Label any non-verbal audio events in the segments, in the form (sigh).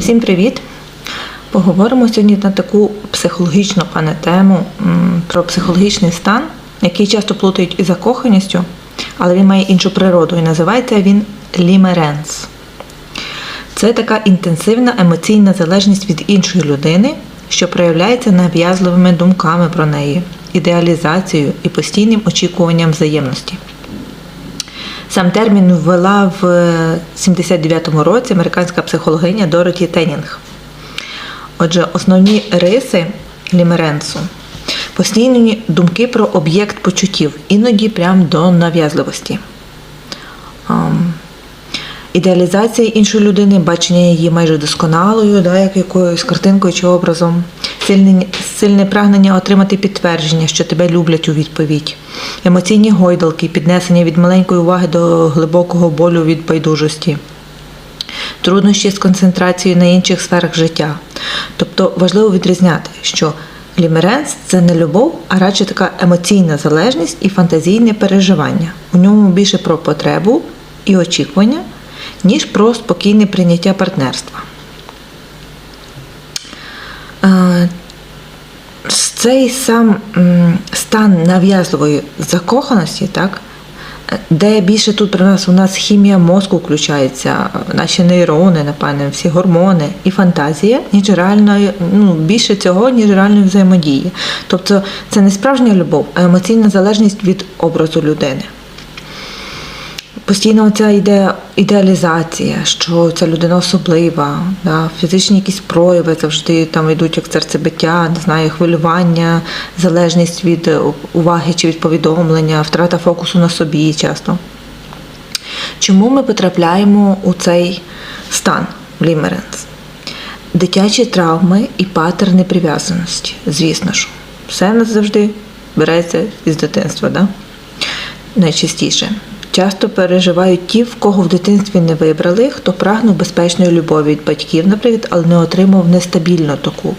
Всім привіт! Поговоримо сьогодні на таку психологічну пане тему про психологічний стан, який часто плутають із закоханістю, але він має іншу природу і називається він лімеренс. Це така інтенсивна емоційна залежність від іншої людини, що проявляється нав'язливими думками про неї, ідеалізацією і постійним очікуванням взаємності. Сам термін ввела в 79-му році американська психологиня Дороті Теннінг. Отже, основні риси лімеренсу постійні думки про об'єкт почуттів, іноді прям до нав'язливості. Ідеалізація іншої людини, бачення її майже досконалою, да, як якоюсь картинкою чи образом, сильне, сильне прагнення отримати підтвердження, що тебе люблять у відповідь, емоційні гойдалки, піднесення від маленької уваги до глибокого болю від байдужості, труднощі з концентрацією на інших сферах життя. Тобто важливо відрізняти, що лімеренс це не любов, а радше така емоційна залежність і фантазійне переживання. У ньому більше про потребу і очікування ніж про спокійне прийняття партнерства. Е, Цей сам стан нав'язливої закоханості, так, де більше тут при нас у нас хімія мозку включається, наші нейрони, напевне, всі гормони і фантазія, ніж реальної, ну, більше цього, ніж реальної взаємодії. Тобто це не справжня любов, а емоційна залежність від образу людини постійно ця іде ідеалізація, що ця людина особлива, да, фізичні якісь прояви завжди там йдуть як серцебиття, не знаю, хвилювання, залежність від уваги чи від повідомлення, втрата фокусу на собі часто. Чому ми потрапляємо у цей стан лімеренс? Дитячі травми і патерни прив'язаності, звісно ж. Все нас завжди береться із дитинства, да? найчастіше часто переживають ті, в кого в дитинстві не вибрали, хто прагнув безпечної любові від батьків, наприклад, але не отримав нестабільну таку,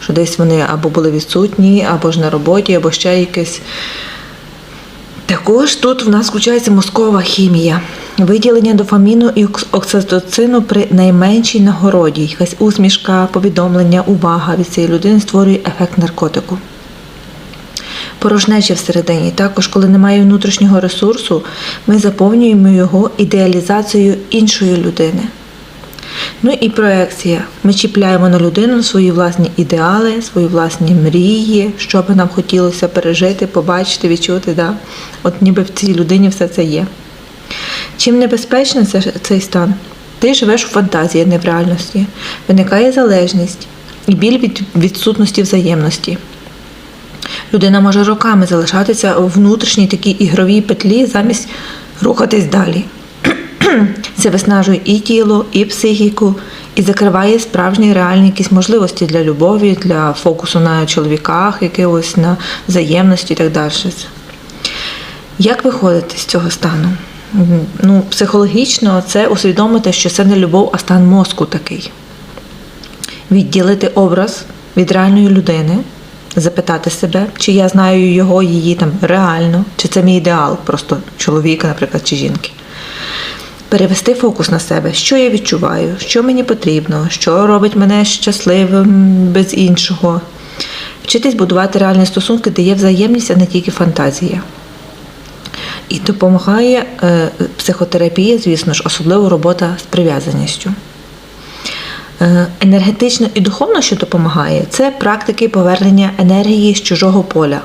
що десь вони або були відсутні, або ж на роботі, або ще якесь. Також тут в нас включається мозкова хімія, виділення дофаміну і окситоцину при найменшій нагороді, якась усмішка, повідомлення, увага від цієї людини створює ефект наркотику порожнеча всередині. Також, коли немає внутрішнього ресурсу, ми заповнюємо його ідеалізацією іншої людини. Ну і проекція. Ми чіпляємо на людину свої власні ідеали, свої власні мрії, що би нам хотілося пережити, побачити, відчути. Да? От ніби в цій людині все це є. Чим небезпечний цей стан? Ти живеш у фантазії, не в реальності. Виникає залежність і біль від відсутності взаємності. Людина може роками залишатися у внутрішній такій ігровій петлі замість рухатись далі. (clears throat) Це виснажує і тіло, і психіку, і закриває справжні реальні якісь можливості для любові, для фокусу на чоловіках, якихось на взаємності і так далі. Як виходити з цього стану? Ну, Психологічно це усвідомити, що це не любов, а стан мозку такий. Відділити образ від реальної людини запитати себе, чи я знаю його, її там реально, чи це мій ідеал, просто чоловіка, наприклад, чи жінки. Перевести фокус на себе, що я відчуваю, що мені потрібно, що робить мене щасливим без іншого. Вчитись будувати реальні стосунки, де є взаємність, а не тільки фантазія. І допомагає е, психотерапія, звісно ж, особливо робота з прив'язаністю. Е, енергетично і духовно, що допомагає, це практики повернення енергії з чужого поля.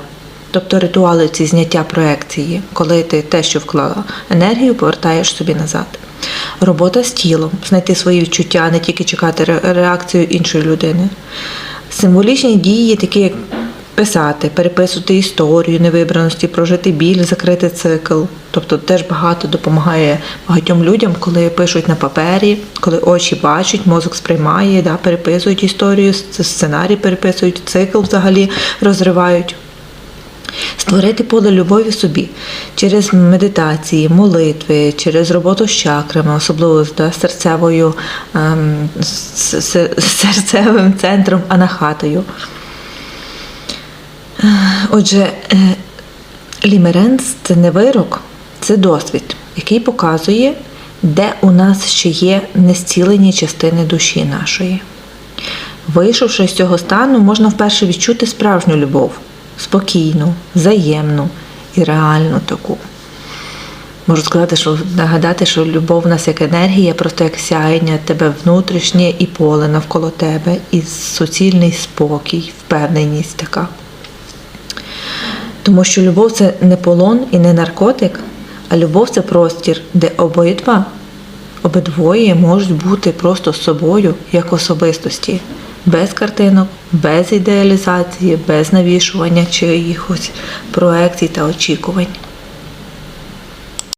Тобто ритуали ці зняття проекції, коли ти те, що вклала енергію, повертаєш собі назад. Робота з тілом, знайти свої відчуття, не тільки чекати реакцію іншої людини. Символічні дії, такі як писати, переписувати історію невибраності, прожити біль, закрити цикл. Тобто теж багато допомагає багатьом людям, коли пишуть на папері, коли очі бачать, мозок сприймає, да, переписують історію, сценарій переписують, цикл взагалі розривають. Створити поле любові собі через медитації, молитви, через роботу з чакрами, особливо да, серцевою, ем, серцевим центром анахатою. Отже, е, лімеренс це не вирок, це досвід, який показує, де у нас ще є нестілені частини душі нашої. Вийшовши з цього стану, можна вперше відчути справжню любов, спокійну, взаємну і реальну таку. Можу сказати, що нагадати, що любов у нас як енергія, просто як сяєння тебе внутрішнє і поле навколо тебе, і суцільний спокій, впевненість така. Тому що любов це не полон і не наркотик, а любов це простір, де обидва, обидвоє можуть бути просто собою як особистості, без картинок, без ідеалізації, без навішування чиїхось проекцій та очікувань.